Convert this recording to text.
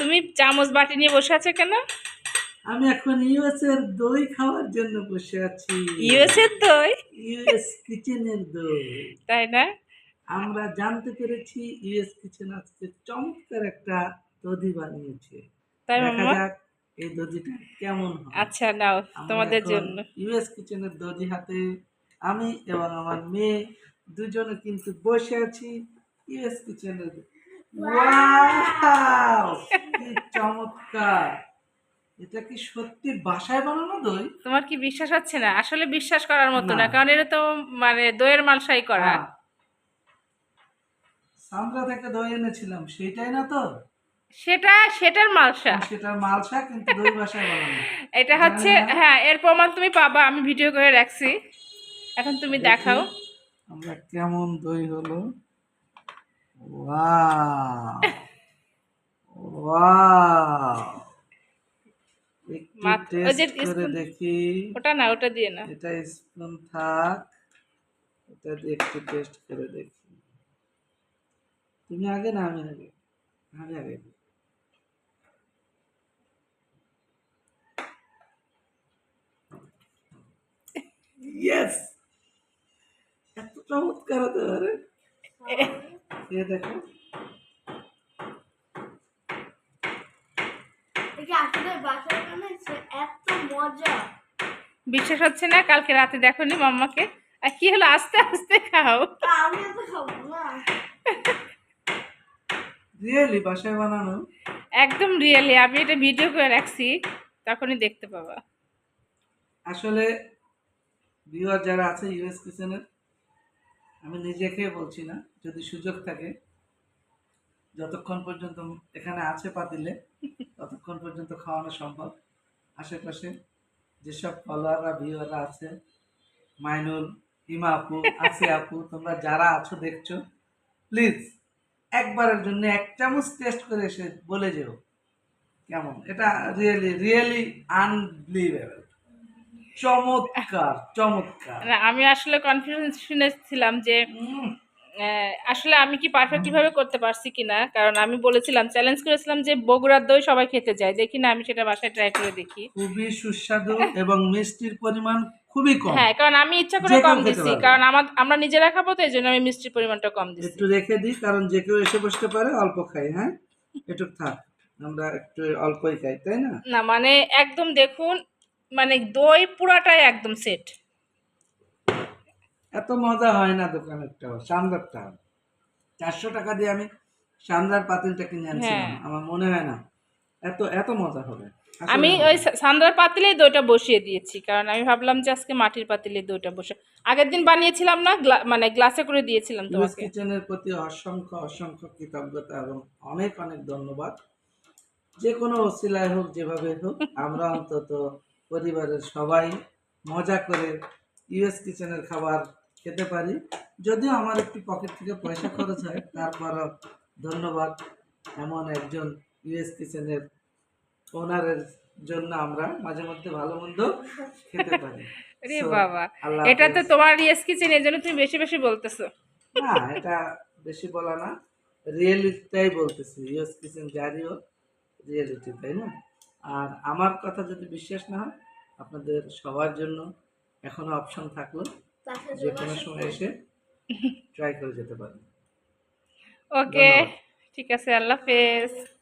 তুমি চামচ বাটি নিয়ে বসে আছো কেন? আমি এখন ইউএস এর দই খাওয়ার জন্য বসে আছি। ইউএস এর দই? ইউএস কিচেনের দই। তাই না? আমরা জানতে পেরেছি ইউএস কিচেন আজকে চমৎকার একটা দধি বানিয়েছে। তাই দেখা যাক এই দধিটা কেমন হয়। আচ্ছা নাও তোমাদের জন্য। ইউএস কিচেনের দধি হাতে আমি এবং আমার মেয়ে দুজনে কিন্তু বসে আছি ইউএস কিচেনের চমৎকার। এটা কি সত্যি বাসায় বানানো দই? তোমার কি বিশ্বাস হচ্ছে না? আসলে বিশ্বাস করার মতো না। কারণ এটা তো মানে দইয়ের মালসাই করা। হ্যাঁ। সান্দ্রা থেকে দই এনেছিলাম সেটাই না তো? সেটা সেটার মালসা সেটা মালসা কিন্তু দই বাসায় বানানো। এটা হচ্ছে হ্যাঁ এর প্রমাণ তুমি পাবা আমি ভিডিও করে রাখছি। এখন তুমি দেখাও। আমরা কেমন দই হলো। একটু টেস্ট করে দেখি। ওটা না ওটা দিয়ে না। এটা স্পুন থাক। এটা দিয়ে একটু টেস্ট করে দেখি। তুমি আগে না আমি আগে আমি আগে ইয়েস এত চমৎকার হতে পারে। দেখো। বিশ্বাস হচ্ছে না? কালকে রাতে দেখোনি মাম্মাকে? আর কি হলো? আস্তে আস্তে খাও। না। রিয়েলি বাসায় বানানো? একদম রিয়েলি আমি এটা ভিডিও করে রাখছি। তখনই দেখতে পাবা। আসলে ভিউয়ার যারা আছে ইউএস কিচেনের আমি নিজে খেয়ে বলছি না, যদি সুযোগ থাকে। যতক্ষণ পর্যন্ত এখানে আছে পাতিলে, ততক্ষণ পর্যন্ত খাওয়ানো সম্ভব। আশেপাশে যেসব ফলোয়াররা, ভিউয়াররা আছে, মাইনুল, হিমা আপু আসি আপু, তোমরা যারা আছো, দেখছ, প্লিজ একবারের জন্য এক চামচ টেস্ট করে এসে বলে যেও। কেমন? এটা রিয়েলি রিয়েলি আনবিলিভেবল চমৎকার চমৎকার। আমি আসলে কনফিউশনে ছিলাম যে আসলে আমি কি পারফেক্ট কীভাবে করতে পারছি কিনা? কারণ আমি বলেছিলাম চ্যালেঞ্জ করেছিলাম যে বগুড়ার দই সবাই খেতে যায় দেখি না আমি সেটা বাসায় ট্রাই করে দেখি। খুবই সুস্বাদু এবং মিষ্টির পরিমাণ খুবই কম। হ্যাঁ কারণ আমি ইচ্ছা করে কম দিছি। কারণ আমার আমরা নিজেরা খাব তো এই জন্য আমি মিষ্টির পরিমাণটা কম দিছি। একটু রেখে দিই কারণ যে কেউ এসে বসতে পারে অল্প খাই হ্যাঁ? একটু থাক আমরা একটু অল্পই খাই তাই না? না মানে একদম দেখুন মানে দই পুরাটাই একদম সেট এত মজা হয় না দোকানেরটা সান্দারটা। চারশো টাকা দিয়ে আমি সান্দার পাতিলটা কিনে আনছিলাম হ্যাঁ। আমার মনে হয় না। এত এত মজা হবে। আমি ওই সান্দার পাতিলেই দইটা বসিয়ে দিয়েছি কারণ আমি ভাবলাম যে আজকে মাটির পাতিলে দইটা বসে আগের দিন বানিয়েছিলাম না মানে গ্লাসে করে দিয়েছিলাম তোমাকে। কিচেনের প্রতি অসংখ্য অসংখ্য কৃতজ্ঞতা এবং অনেক অনেক ধন্যবাদ। যে কোনো অসিলায় হোক যেভাবে হোক আমরা অন্তত পরিবারের সবাই মজা করে ইউএস কিচেনের খাবার খেতে পারি। যদিও আমার একটু পকেট থেকে পয়সা খরচ হয় তারপরও ধন্যবাদ এমন একজন ইউএস কিচেনের ওনারের জন্য আমরা মাঝে মধ্যে ভালো মন্দ খেতে পারি। রে বাবা এটা তো তোমার রিয়েস কিচেন এই জন্য তুমি বেশি বেশি বলতেছো। না এটা বেশি বলা না রিয়েলিটিটাই বলতেছি। ইউএস কিচেন হোক রিয়েলিটি তাই না? আর আমার কথা যদি বিশ্বাস না হয় আপনাদের সবার জন্য এখনও অপশন থাকল যে কোনো সময় এসে ট্রাই করে যেতে পারেন। ওকে ঠিক আছে আল্লাহ হাফেজ।